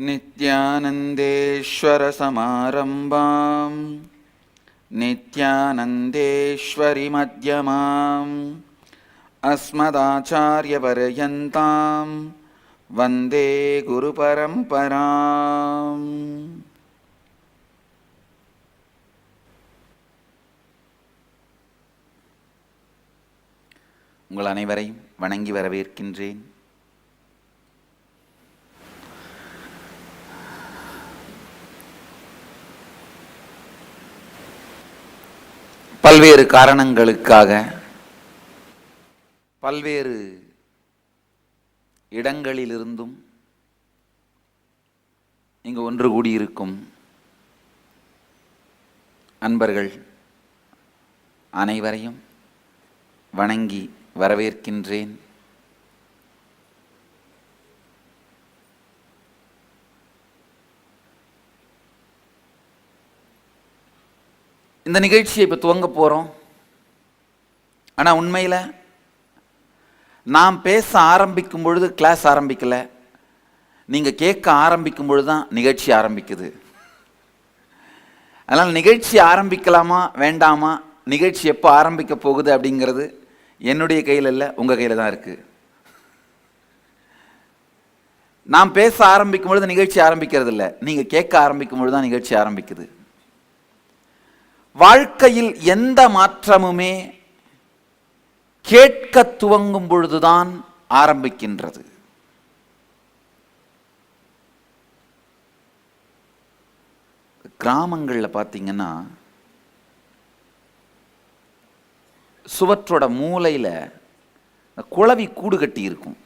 नित्यानन्देश्वरसमारम्भाम् नित्यानन्देश्वरिमध्यमाम् अस्मदाचार्यपर्यन्तां वन्दे गुरुपरम्पराम् உங்கள் அனைவரையும் வணங்கி வரவேற்கின்றேன் பல்வேறு காரணங்களுக்காக பல்வேறு இடங்களிலிருந்தும் இங்கு ஒன்று கூடியிருக்கும் அன்பர்கள் அனைவரையும் வணங்கி வரவேற்கின்றேன். இந்த நிகழ்ச்சியை இப்போ துவங்க போகிறோம் ஆனால் உண்மையில் நாம் பேச ஆரம்பிக்கும் பொழுது கிளாஸ் ஆரம்பிக்கலை. நீங்கள் கேட்க ஆரம்பிக்கும் பொழுது தான் நிகழ்ச்சி ஆரம்பிக்குது. அதனால் நிகழ்ச்சி ஆரம்பிக்கலாமா வேண்டாமா நிகழ்ச்சி எப்போ ஆரம்பிக்க போகுது அப்படிங்கிறது என்னுடைய கையில் இல்லை உங்கள் கையில் தான் இருக்குது நாம் பேச ஆரம்பிக்கும் பொழுது நிகழ்ச்சி ஆரம்பிக்கிறது இல்லை நீங்கள் கேட்க ஆரம்பிக்கும் பொழுது தான் நிகழ்ச்சி ஆரம்பிக்குது. வாழ்க்கையில் எந்த மாற்றமுமே கேட்க துவங்கும் பொழுதுதான் ஆரம்பிக்கின்றது. கிராமங்களில் பார்த்தீங்கன்னா சுவற்றோட மூலையில் குளவி கூடு கட்டி இருக்கும்.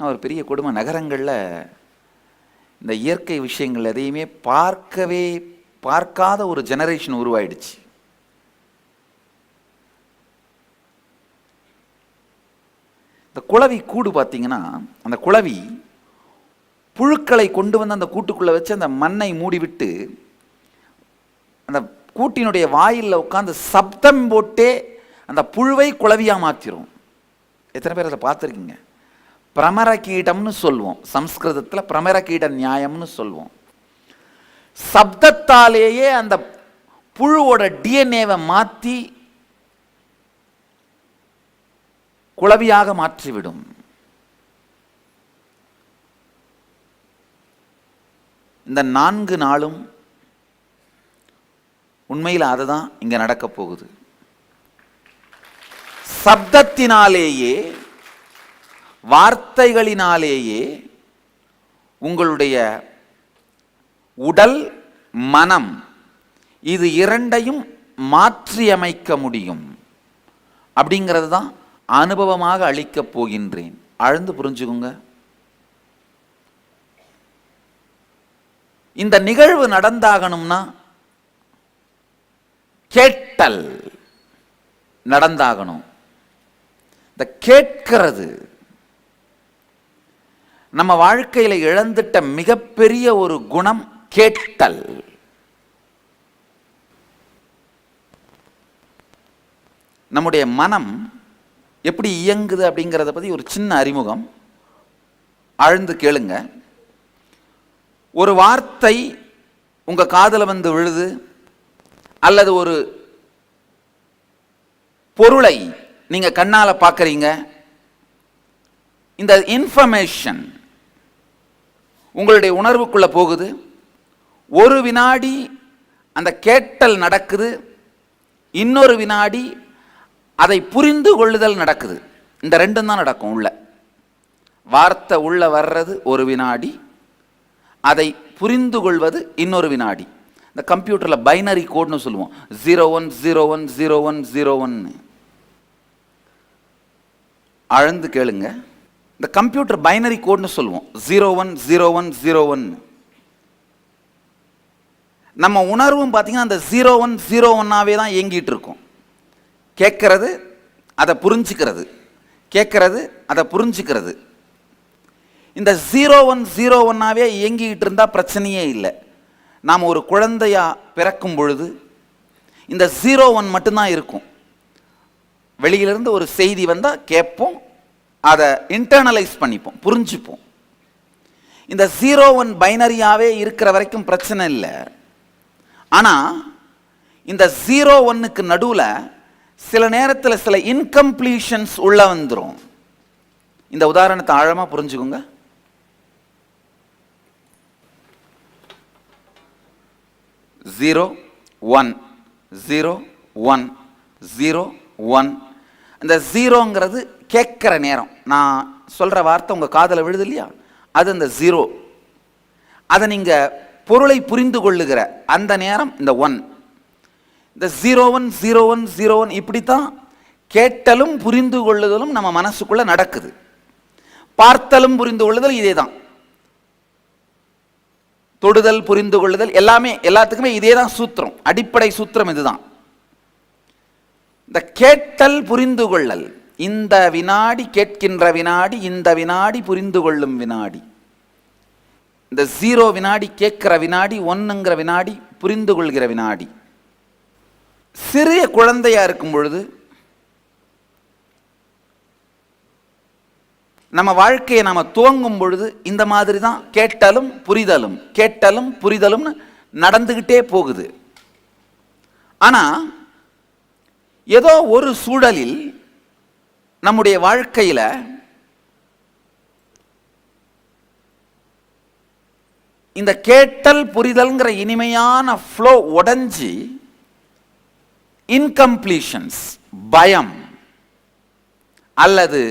ஒரு பெரிய கொடுமை நகரங்களில் இந்த இயற்கை விஷயங்கள் எதையுமே பார்க்கவே பார்க்காத ஒரு ஜெனரேஷன் உருவாயிடுச்சு. இந்த குளவி கூடு பார்த்தீங்கன்னா அந்த குளவி புழுக்களை கொண்டு வந்து அந்த கூட்டுக்குள்ளே வச்சு அந்த மண்ணை மூடிவிட்டு அந்த கூட்டினுடைய வாயிலில் உட்காந்து சப்தம் போட்டே அந்த புழுவை குளவியாக மாற்றிரும் எத்தனை பேர் அதை பார்த்துருக்கீங்க? பிரமர கீடம்னு சொல்லுவோம் சம்ஸ்கிருதத்தில் பிரமர கீட நியாயம்னு சொல்லுவோம் சப்தத்தாலேயே அந்த புழுவோட டிஎன்ஏவை மாற்றி குளவியாக மாற்றிவிடும். இந்த நான்கு நாளும் உண்மையில் அதுதான் இங்க நடக்கப் போகுது. சப்தத்தினாலேயே வார்த்தைகளினாலேயே உங்களுடைய உடல் மனம் இது இரண்டையும் மாற்றியமைக்க முடியும். அப்படிங்கிறது தான் அனுபவமாக அளிக்கப் போகின்றேன். ஆழ்ந்து புரிஞ்சுக்குங்க. இந்த நிகழ்வு நடந்தாகணும்னா கேட்டல் நடந்தாகணும். இந்த கேட்கிறது நம்ம வாழ்க்கையில இழந்துட்ட மிகப்பெரிய ஒரு குணம் கேட்டல். நம்முடைய மனம் எப்படி இயங்குது அப்படிங்கிறத பற்றி ஒரு சின்ன அறிமுகம். ஆழ்ந்து கேளுங்க. ஒரு வார்த்தை உங்கள் காதில் வந்து விழுது அல்லது ஒரு பொருளை நீங்கள் கண்ணால் பார்க்குறீங்க இந்த இன்ஃபர்மேஷன் உங்களுடைய உணர்வுக்குள்ளே போகுது. ஒரு வினாடி அந்த கேட்டல் நடக்குது இன்னொரு வினாடி அதை புரிந்து கொள்ளுதல் நடக்குது. இந்த ரெண்டும் தான் நடக்கும் உள்ள. வார்த்தை உள்ள வர்றது ஒரு வினாடி அதை புரிந்து கொள்வது இன்னொரு வினாடி. இந்த கம்ப்யூட்டரில் பைனரி கோட்னு சொல்லுவோம். Zero one zero one zero one zero ஒன்னு. ஆழ்ந்து கேளுங்க. இந்த கம்ப்யூட்டர் பைனரி கோட்னு சொல்லுவோம். Zero one zero one zero ஒன்னு. நம்ம உணர்வும் பார்த்தீங்கன்னா அந்த ஜீரோ ஒன் ஜீரோ ஒன்னாகவே தான் இயங்கிட்டு இருக்கும். கேட்கறது அதை புரிஞ்சுக்கிறது. கேட்கறது அதை புரிஞ்சுக்கிறது. இந்த ஜீரோ ஒன் ஜீரோ ஒன்னாகவே இயங்கிக்கிட்டு இருந்தால் பிரச்சனையே இல்லை. நாம் ஒரு குழந்தையாக பிறக்கும் பொழுது இந்த ஜீரோ ஒன் மட்டும்தான் இருக்கும். வெளியிலிருந்து ஒரு செய்தி வந்தால் கேட்போம் அதை இன்டர்னலைஸ் பண்ணிப்போம் புரிஞ்சுப்போம். இந்த ஜீரோ ஒன் பைனரியாகவே இருக்கிற வரைக்கும் பிரச்சனை இல்லை. ஆனால் இந்த ஜீரோ ஒன்னுக்கு நடுவில் சில நேரத்தில் சில இன்கம்ப்ளீஷன்ஸ் உள்ள வந்துடும் இந்த உதாரணத்தை ஆழமாக புரிஞ்சுக்கோங்க. Zero one zero one zero one இந்த ஜீரோங்கிறது கேட்குற நேரம். நான் சொல்கிற வார்த்தை உங்கள் காதில் விழுது இல்லையா? அது இந்த ஜீரோ அதை நீங்கள் பொருளை புரிந்து கொள்ளுகிற அந்த நேரம் இந்த ஒன் இந்த zero one zero one zero one இப்படித்தான் கேட்டலும் புரிந்து கொள்ளுதலும் நம்ம மனசுக்குள்ளே நடக்குது. பார்த்தலும் புரிந்து கொள்ளுதல் இதே தான் தொடுதல் புரிந்து கொள்ளுதல் எல்லாமே எல்லாத்துக்குமே இதே தான் சூத்திரம். அடிப்படை சூத்திரம் இதுதான். இந்த கேட்டல் புரிந்து கொள்ளல் இந்த வினாடி கேட்கின்ற வினாடி இந்த வினாடி புரிந்து கொள்ளும் வினாடி. இந்த ஜீரோ வினாடி கேட்குற வினாடி ஒன்றுங்கிற வினாடி புரிந்து கொள்கிற வினாடி. சிறிய குழந்தையாக இருக்கும் பொழுது நம்ம வாழ்க்கையை நாம் துவங்கும் பொழுது இந்த மாதிரி தான் கேட்டலும் புரிதலும் கேட்டலும் புரிதலும்னு நடந்துக்கிட்டே போகுது. ஆனால் ஏதோ ஒரு சூழலில் நம்முடைய வாழ்க்கையில் இந்த கேட்டல் புரிதல்ங்கிற இனிமையான ஃப்ளோ உடைஞ்சி இன்கம்ப்ளீஷன்ஸ் பயம் அல்லது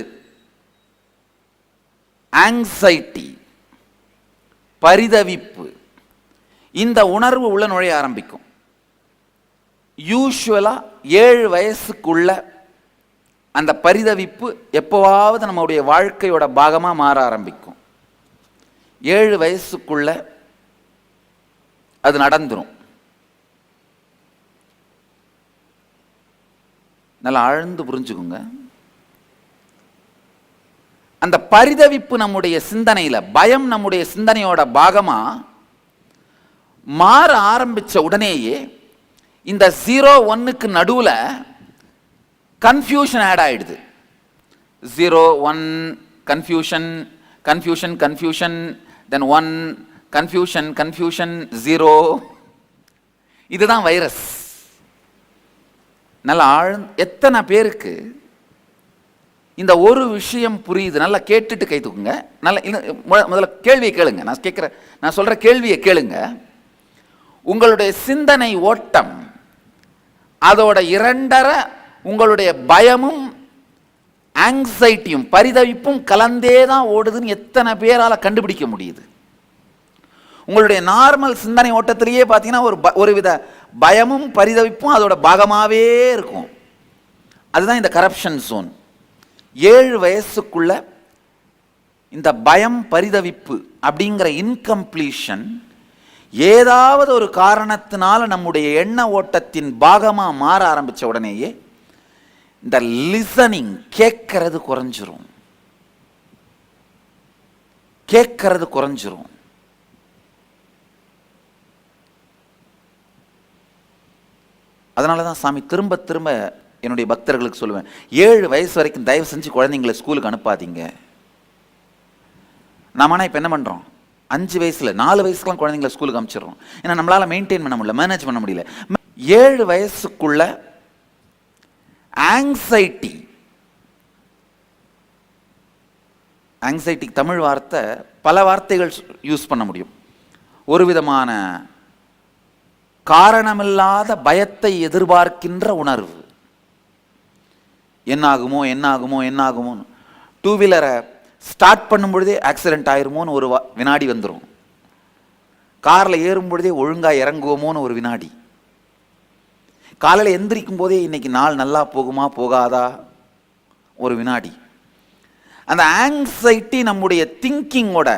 ஆங்ஸைட்டி பரிதவிப்பு இந்த உணர்வு உள்ள நுழைய ஆரம்பிக்கும். யூஸ்வலாக ஏழு வயசுக்குள்ள அந்த பரிதவிப்பு எப்போவாவது நம்முடைய வாழ்க்கையோட பாகமாக மாற ஆரம்பிக்கும். ஏழு வயசுக்குள்ள அது நடந்துரும். நல்லா ஆழ்ந்து புரிஞ்சுக்குங்க. அந்த பரிதவிப்பு நம்முடைய சிந்தனையில் பயம் நம்முடைய சிந்தனையோட பாகமா மாற ஆரம்பிச்ச உடனேயே இந்த ஜீரோ ஒன்னுக்கு நடுவுல கன்ஃபியூஷன் ஆட் ஆயிடுது. Zero one confusion confusion confusion then one confusion confusion zero இதுதான் வைரஸ் நல்லா ஆழ் எத்தனை பேருக்கு இந்த ஒரு விஷயம் புரியுது? நல்லா கேட்டுட்டு கை தூக்குங்க. நல்லா முதல்ல கேள்வியை கேளுங்க. நான் கேட்குற நான் சொல்கிற கேள்வியை கேளுங்க. உங்களுடைய சிந்தனை ஓட்டம் அதோட இரண்டரை உங்களுடைய பயமும் ஆங்ஸைட்டியும் பரிதவிப்பும் கலந்தே தான் ஓடுதுன்னு எத்தனை பேரால் கண்டுபிடிக்க முடியுது? உங்களுடைய நார்மல் சிந்தனை ஓட்டத்திலேயே பார்த்தீங்கன்னா ஒரு ப- ஒரு வித பயமும் பரிதவிப்பும் அதோட பாகமாகவே இருக்கும். அதுதான் இந்த கரப்ஷன் ஜோன் ஏழு வயசுக்குள்ள இந்த பயம் பரிதவிப்பு அப்படிங்கிற இன்கம்ப்ளீஷன் ஏதாவது ஒரு காரணத்தினால நம்முடைய எண்ண ஓட்டத்தின் பாகமாக மாற ஆரம்பித்த உடனேயே இந்த லிசனிங் கேட்கறது குறைஞ்சிரும். கேட்கறது குறைஞ்சிரும். அதனால தான் சாமி திரும்ப திரும்ப என்னுடைய பக்தர்களுக்கு சொல்லுவேன் ஏழு வயசு வரைக்கும் தயவு செஞ்சு குழந்தைங்களை ஸ்கூலுக்கு அனுப்பாதீங்க. நாம ஆனால் இப்போ என்ன பண்ணுறோம் அஞ்சு வயசில் நாலு வயசுக்குலாம் குழந்தைங்களை ஸ்கூலுக்கு அனுப்பிச்சிடுறோம். ஏன்னா நம்மளால் மெயின்டைன் பண்ண முடியல மேனேஜ் பண்ண முடியல. ஏழு வயசுக்குள்ள ஆங்ஸைட்டி ஆங்ஸைட்டிக்கு தமிழ் வார்த்தை பல வார்த்தைகள் யூஸ் பண்ண முடியும். ஒரு விதமான காரணமில்லாத பயத்தை எதிர்பார்க்கின்ற உணர்வு. என்னாகுமோ என்னாகுமோ என்னாகுமோன்னு. டூ வீலரை ஸ்டார்ட் பண்ணும் பொழுதே ஆக்சிடென்ட் ஆயிருமோன்னு ஒரு வினாடி வந்துடும் காரில் ஏறும் பொழுதே ஒழுங்காக இறங்குவோமோன்னு ஒரு வினாடி. காலையில் எந்திரிக்கும் போதே இன்னைக்கு நாள் நல்லா போகுமா போகாதா? ஒரு வினாடி. அந்த ஆங்ஸைட்டி நம்முடைய திங்கிங்கோட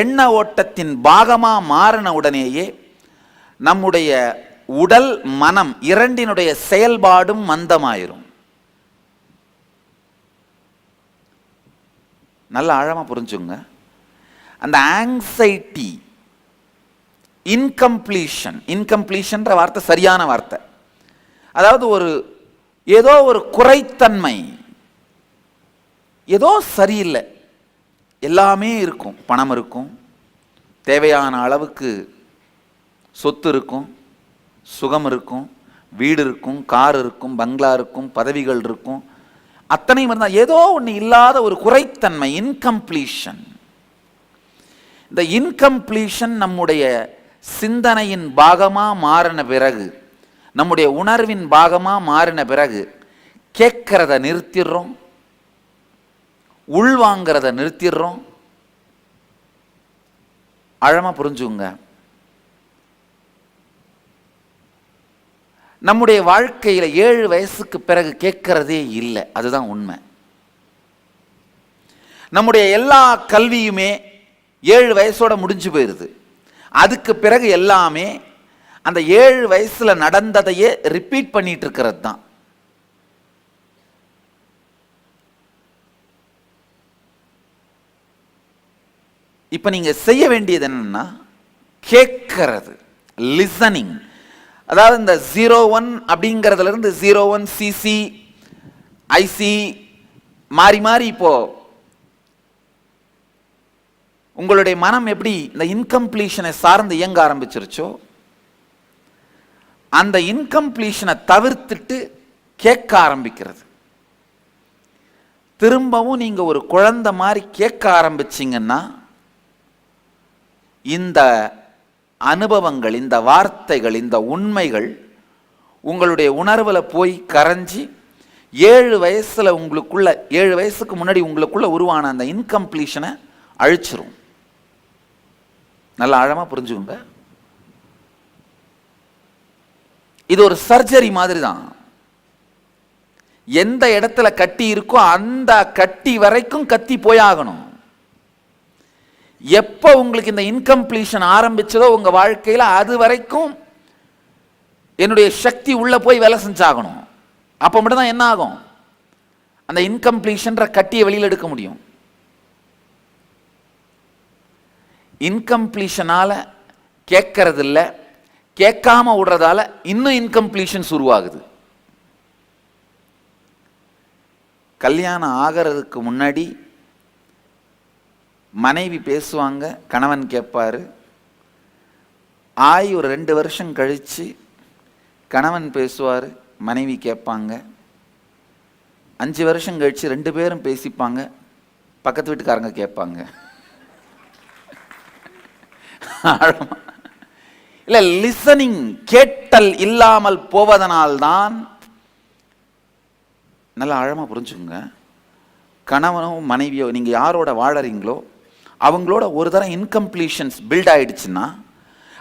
எண்ண ஓட்டத்தின் பாகமாக மாறின உடனேயே நம்முடைய உடல் மனம் இரண்டினுடைய செயல்பாடும் மந்தமாயிரும். நல்ல ஆழமாக புரிஞ்சுங்க அந்த ஆங்ஸைட்டி இன்கம்ப்ளீஷன் இன்கம்ப்ளீஷன்ற வார்த்தை சரியான வார்த்தை. அதாவது ஒரு ஏதோ ஒரு குறைத்தன்மை. ஏதோ சரியில்லை. எல்லாமே இருக்கும். பணம் இருக்கும். தேவையான அளவுக்கு சொத்து இருக்கும் சுகம் இருக்கும் வீடு இருக்கும் கார் இருக்கும் பங்களா இருக்கும் பதவிகள் இருக்கும். அத்தனையும் இருந்தால் ஏதோ ஒன்று இல்லாத ஒரு குறைத்தன்மை இன்கம்ப்ளீஷன் இந்த இன்கம்ப்ளீஷன் நம்முடைய சிந்தனையின் பாகமாக மாறின பிறகு நம்முடைய உணர்வின் பாகமாக மாறின பிறகு கேட்கறத நிறுத்திடுறோம் உள்வாங்கிறத நிறுத்திடுறோம். ஆழமாக புரிஞ்சுங்க நம்முடைய வாழ்க்கையில் ஏழு வயசுக்கு பிறகு கேட்கறதே இல்லை. அதுதான் உண்மை. நம்முடைய எல்லா கல்வியுமே ஏழு வயசோட முடிஞ்சு போயிருது. அதுக்கு பிறகு எல்லாமே அந்த ஏழு வயசில் நடந்ததையே ரிப்பீட் பண்ணிட்டு இருக்கிறது தான். இப்போ நீங்கள் செய்ய வேண்டியது என்னன்னா கேட்கறது லிசனிங் அதாவது இந்த ஜீரோ ஒன் அப்படிங்கிறதுல இருந்து ஜீரோ ஒன் சிசி ஐசி மாறி மாறி இப்போ உங்களுடைய மனம் எப்படி இந்த இன்கம்ப்ளீஷனை சார்ந்து இயங்க ஆரம்பிச்சிருச்சோ அந்த இன்கம்ப்ளீஷனை தவிர்த்துட்டு கேட்க ஆரம்பிக்கிறது. திரும்பவும் நீங்க ஒரு குழந்தை மாதிரி கேட்க ஆரம்பிச்சிங்கன்னா இந்த அனுபவங்கள் இந்த வார்த்தைகள் இந்த உண்மைகள் உங்களுடைய உணர்வில் போய் கரைஞ்சி ஏழு வயசில் உங்களுக்குள்ள ஏழு வயசுக்கு முன்னாடி உங்களுக்குள்ள உருவான அந்த இன்கம்ப்ளீஷனை அழிச்சிரும். நல்லா ஆழமாக புரிஞ்சுக்கோங்க. இது ஒரு சர்ஜரி மாதிரி தான் எந்த இடத்துல கட்டி இருக்கோ அந்த கட்டி வரைக்கும் கத்தி போயாகணும். எப்போ உங்களுக்கு இந்த இன்கம்ப்ளீஷன் ஆரம்பிச்சதோ உங்கள் வாழ்க்கையில் அது வரைக்கும் என்னுடைய சக்தி உள்ளே போய் வேலை செஞ்சாகணும். அப்போ மட்டும்தான் என்ன ஆகும்? அந்த இன்கம்ப்ளீஷன்ற கட்டியை வெளியில் எடுக்க முடியும். இன்கம்ப்ளீஷனால கேட்கறது இல்லை கேட்காம விடுறதால இன்னும் இன்கம்ப்ளீஷன்ஸ் உருவாகுது. கல்யாணம் ஆகிறதுக்கு முன்னாடி மனைவி பேசுவாங்க கணவன் கேட்பார். ஆய் ஒரு ரெண்டு வருஷம் கழித்து கணவன் பேசுவார் மனைவி கேட்பாங்க. அஞ்சு வருஷம் கழித்து ரெண்டு பேரும் பேசிப்பாங்க பக்கத்து வீட்டுக்காரங்க கேட்பாங்க. இல்லை லிசனிங் கேட்டல் இல்லாமல் போவதனால்தான் நல்லா ஆழமாக புரிஞ்சுங்க கணவனோ மனைவியோ நீங்கள் யாரோட வாழறீங்களோ அவங்களோட ஒரு தரம் இன்கம்ப்ளீஷன்ஸ் பில்ட் ஆயிடுச்சுன்னா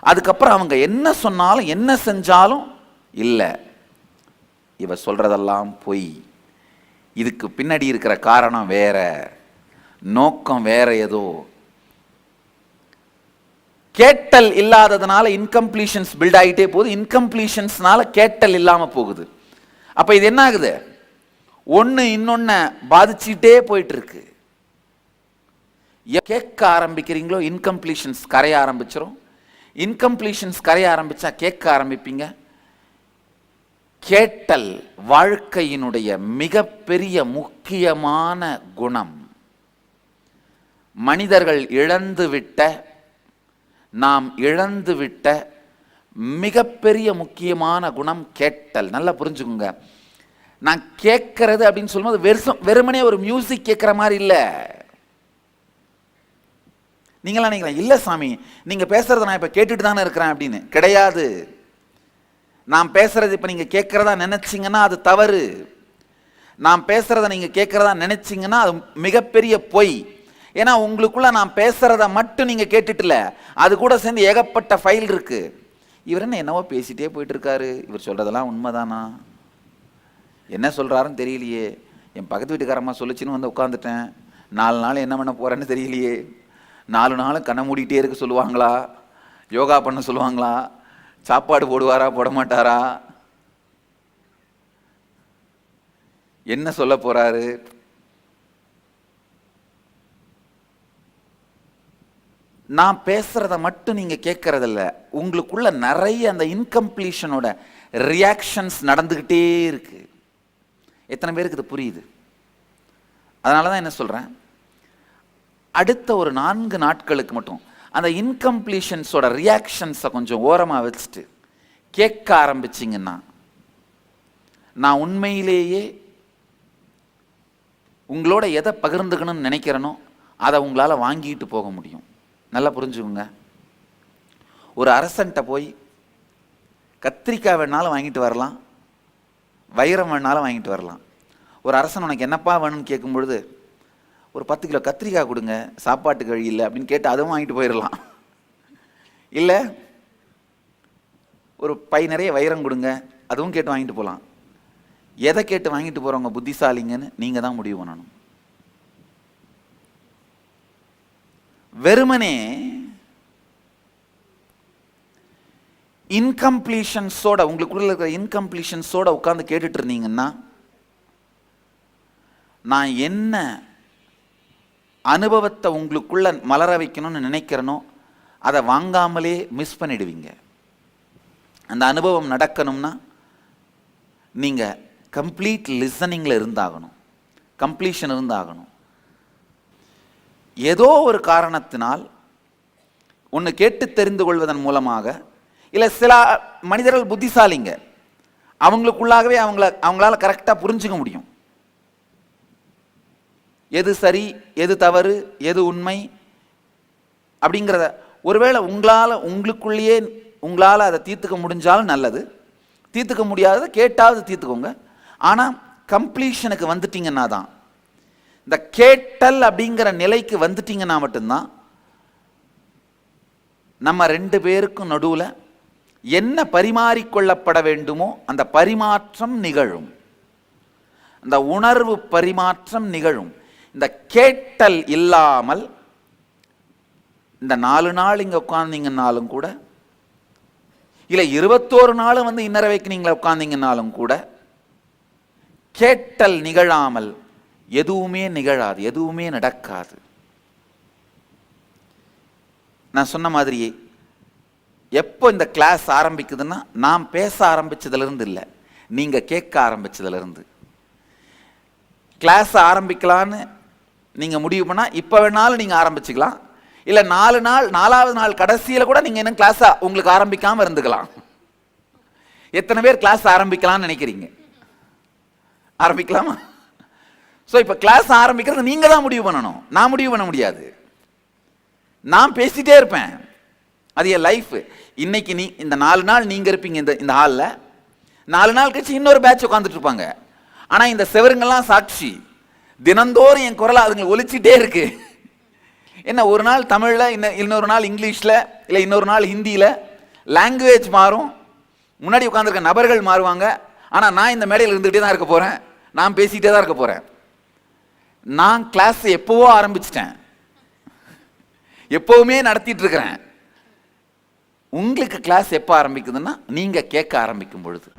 அதுக்கப்புறம் அவங்க என்ன சொன்னாலும் என்ன செஞ்சாலும் இல்லை. இவ சொல்கிறதெல்லாம் பொய். இதுக்கு பின்னாடி இருக்கிற காரணம் வேற. நோக்கம் வேற ஏதோ. கேட்டல் இல்லாததுனால இன்கம்ப்ளீஷன்ஸ் பில்ட் ஆகிட்டே போகுது. இன்கம்ப்ளீஷன்ஸ்னால கேட்டல் இல்லாமல் போகுது. அப்போ இது என்ன ஆகுது? ஒன்று இன்னொன்ன பாதிச்சுட்டே போயிட்டு இருக்கு. கேட்க ஆரம்பிக்கிறீங்களோ இன்கம்ப்ளீஷன்ஸ் கரைய ஆரம்பிச்சிடும் இன்கம்ப்ளீஷன்ஸ் கரைய ஆரம்பித்தா கேட்க ஆரம்பிப்பீங்க. கேட்டல் வாழ்க்கையினுடைய மிகப்பெரிய முக்கியமான குணம். மனிதர்கள் இழந்துவிட்ட நாம் இழந்துவிட்ட மிகப்பெரிய முக்கியமான குணம் கேட்டல். நல்லா புரிஞ்சுக்குங்க. நான் கேட்கறது அப்படின்னு சொல்லும்போது வெறும் வெறுமனே ஒரு மியூசிக் கேட்குற மாதிரி இல்லை. நீங்களாம் நினைக்கலாம் இல்லை சாமி நீங்கள் பேசுகிறத நான் இப்போ கேட்டுட்டு தானே இருக்கிறேன் அப்படின்னு. கிடையாது. நான் பேசுகிறது இப்போ நீங்கள் கேட்குறதா நினச்சிங்கன்னா அது தவறு. நான் பேசுகிறத நீங்கள் கேட்குறதா நினச்சிங்கன்னா அது மிகப்பெரிய பொய். ஏன்னா உங்களுக்குள்ள நான் பேசுகிறத மட்டும் நீங்கள் கேட்டுட்டுல அது கூட சேர்ந்து ஏகப்பட்ட ஃபைல் இருக்குது இவர் என்ன என்னவோ பேசிட்டே போயிட்டு இருக்காரு இவர் சொல்கிறதெல்லாம் உண்மைதானா? என்ன சொல்கிறாருன்னு தெரியலையே. என் பக்கத்து வீட்டுக்காரம்மா சொல்லுச்சுன்னு வந்து உட்காந்துட்டேன் நாலு நாள் என்ன பண்ண போகிறேன்னு தெரியலையே. நாலு நாள் கண்ணை மூடிக்கிட்டே இருக்க சொல்லுவாங்களா? யோகா பண்ண சொல்லுவாங்களா? சாப்பாடு போடுவாரா போட மாட்டாரா என்ன சொல்ல போறாரு? நான் பேசுறத மட்டும் நீங்க கேட்கறதில்ல உங்களுக்குள்ள நிறைய அந்த இன்கம்ப்ளீஷனோட ரியாக்ஷன்ஸ் நடந்துகிட்டே இருக்கு. எத்தனை பேருக்கு இது புரியுது? அதனால தான் என்ன சொல்கிறேன் அடுத்த ஒரு நான்கு நாட்களுக்கு மட்டும் அந்த இன்கம்ப்ளீஷன்ஸோட ரியாக்ஷன்ஸை கொஞ்சம் ஓரமாக வச்சுட்டு கேட்க ஆரம்பிச்சிங்கன்னா நான் உண்மையிலேயே உங்களோட எதை பகிர்ந்துக்கணும்னு நினைக்கிறேனோ அதை உங்களால் வாங்கிட்டு போக முடியும். நல்லா புரிஞ்சுக்குங்க. ஒரு அரசன்ட்ட போய் கத்திரிக்காய் வேணாலும் வாங்கிட்டு வரலாம் வைரம் வேணாலும் வாங்கிட்டு வரலாம். ஒரு அரசன் உனக்கு என்னப்பா வேணும்னு கேட்கும் பொழுது ஒரு பத்து கிலோ கத்திரிக்காய் கொடுங்க சாப்பாட்டுக்கு வழி இல்லை அப்படின்னு கேட்டு அதுவும் வாங்கிட்டு போயிடலாம். இல்லை ஒரு பை நிறைய வைரம் கொடுங்க அதுவும் கேட்டு வாங்கிட்டு போகலாம். எதை கேட்டு வாங்கிட்டு போகிறவங்க புத்திசாலிங்கன்னு நீங்கள் தான் முடிவு பண்ணணும். வெறுமனே இன்கம்ப்ளீஷன்ஸோட உங்களுக்குள்ள இருக்கிற இன்கம்ப்ளீஷன்ஸோட உட்காந்து கேட்டுட்டு இருந்தீங்கன்னா நான் என்ன அனுபவத்தை உங்களுக்குள்ள மலர வைக்கணும்னு நினைக்கிறேனோ அதை வாங்காமலே மிஸ் பண்ணிடுவீங்க. அந்த அனுபவம் நடக்கணும்னா நீங்கள் கம்ப்ளீட் லிசனிங்கில் இருந்தாகணும். கம்ப்ளீஷன் இருந்தாகணும். ஏதோ ஒரு காரணத்தினால் ஒன்று கேட்டு தெரிந்து கொள்வதன் மூலமாக இல்லை சில மனிதர்கள் புத்திசாலிங்க. அவங்களுக்குள்ளாகவே அவங்கள அவங்களால கரெக்டாக புரிஞ்சுக்க முடியும். எது சரி எது தவறு எது உண்மை அப்படிங்கிறத ஒருவேளை உங்களால் உங்களுக்குள்ளேயே உங்களால் அதை தீர்த்துக்க முடிஞ்சாலும் நல்லது. தீர்த்துக்க முடியாததை கேட்டாவது தீர்த்துக்கோங்க. ஆனால் கம்ப்ளீஷனுக்கு வந்துட்டிங்கன்னா தான் இந்த கேட்டல் அப்படிங்கிற நிலைக்கு வந்துட்டிங்கன்னா மட்டும்தான் நம்ம ரெண்டு பேருக்கும் நடுவில் என்ன பரிமாறிக்கொள்ளப்பட வேண்டுமோ அந்த பரிமாற்றம் நிகழும். அந்த உணர்வு பரிமாற்றம் நிகழும். இந்த கேட்டல் இல்லாமல் இந்த நாலு நாள் இங்கே உட்காந்திங்கன்னாலும் கூட இல்லை இருபத்தோரு நாளும் வந்து இன்னர வைக்கினீங்களா உட்கார்ந்தீங்கன்னாலும் கூட கேட்டல் நிகழாமல் எதுவுமே நிகழாது எதுவுமே நடக்காது. நான் சொன்ன மாதிரியே எப்போ இந்த கிளாஸ் ஆரம்பிக்குதுன்னா நாம் பேச ஆரம்பிச்சதுலேருந்து இல்லை நீங்கள் கேட்க ஆரம்பிச்சதுலேருந்து. கிளாஸ் ஆரம்பிக்கலான்னு நீங்கள் முடிவு பண்ணால் இப்போ வேணாலும் நீங்கள் ஆரம்பிச்சுக்கலாம். இல்லை நாலு நாள் நாலாவது நாள் கடைசியில் கூட நீங்கள் இன்னும் கிளாஸாக உங்களுக்கு ஆரம்பிக்காமல் இருந்துக்கலாம். எத்தனை பேர் கிளாஸ் ஆரம்பிக்கலாம்னு நினைக்கிறீங்க? ஆரம்பிக்கலாமா? ஸோ இப்போ கிளாஸ் ஆரம்பிக்கிறது நீங்கள் தான் முடிவு பண்ணணும். நான் முடிவு பண்ண முடியாது. நான் பேசிட்டே இருப்பேன். அது என் லைஃப் இன்னைக்கு நீ இந்த நாலு நாள் நீங்கள் இருப்பீங்க இந்த இந்த ஹாலில் நாலு நாள் கழிச்சு இன்னொரு பேட்ச் உட்காந்துட்டு இருப்பாங்க. ஆனால் இந்த செவருங்கெல்லாம் சாட்சி. தினந்தோறும் என் குரலை அதுங்களை ஒழிச்சிட்டே இருக்கு. என்ன ஒரு நாள் தமிழில் இன்னும் இன்னொரு நாள் இங்கிலீஷில் இல்லை இன்னொரு நாள் ஹிந்தியில் லாங்குவேஜ் மாறும். முன்னாடி உட்காந்துருக்க நபர்கள் மாறுவாங்க. ஆனால் நான் இந்த மேடையில் இருந்துகிட்டே தான் இருக்க போகிறேன் நான் பேசிக்கிட்டே தான் இருக்க போகிறேன் நான் கிளாஸ் எப்போவோ ஆரம்பிச்சிட்டேன். எப்போவுமே நடத்திட்டு இருக்கிறேன். உங்களுக்கு கிளாஸ் எப்போ ஆரம்பிக்குதுன்னா நீங்கள் கேட்க ஆரம்பிக்கும் பொழுது.